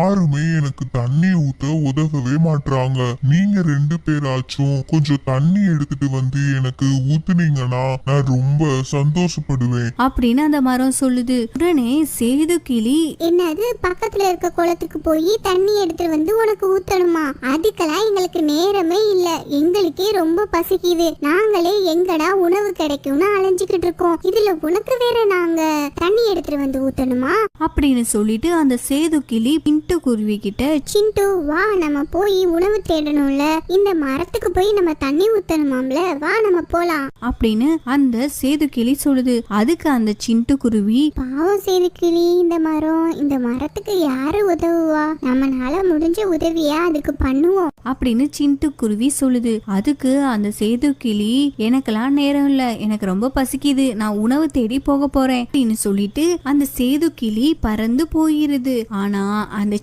யாருமே எனக்கு தண்ணி ஊத்த உதவவே மாட்றாங்க. நீங்க ரெண்டு பேராச்சும் கொஞ்சம் தண்ணி எடுத்துட்டு வந்து எனக்கு ஊத்துனீங்கன்னா நான் ரொம்ப சந்தோஷப்படுவேன். அப்படின்னு அந்த மரம் சொல்லுது. உடனே சேது கிளி என்னது? பக்கத்துல இருக்க குளத்துக்கு போய் தண்ணி எடுத்துட்டு வந்து உனக்கு ஊத்தணுமா? அதுக்கெல்லாம் எங்களுக்கு நேரமே இல்ல. எங்களுக்கே ரொம்ப பசிக்குது. நாங்களே எங்கடா உணவு கிடைக்கும்னு அலைஞ்சுக்கிட்டு இருக்கோம். இதுல உனக்கு வேற நாங்க தண்ணி எடுத்துட்டு வந்து ஊத்தணுமா? அப்படின்னு சொல்லிட்டு அந்த சேது கிளி பின்ட்டு குருவி கிட்ட சிண்டு வா நம்ம போய் உணவு தேடணும்ல. இந்த மரத்துக்கு போய் நம்ம தண்ணி ஊத்தணுமாம்ல? வா நம்ம போலாம். அப்படின்னு அந்த சேது கிளி சொல்லுது. அதுக்கு அந்த சிண்டு குருவி பாவம் செய்து கிளி இந்த மரம். இந்த மரத்துக்கு யாரு உதவுவா? நம்மனால முடிஞ்ச உதவிய அதுக்கு பண்ணுவோம். அப்படின்னு சிண்டு குருவி சொல்லுது. அதுக்கு அந்த சேது கிளி எனக்கெல்லாம் நேரம் இல்ல. எனக்கு ரொம்ப பசிக்குது. நான் உணவு தேடி போக போறேன். அப்படின்னு சொல்லிட்டு அந்த சேது கிளி பறந்து போயிருது. ஆனா அந்த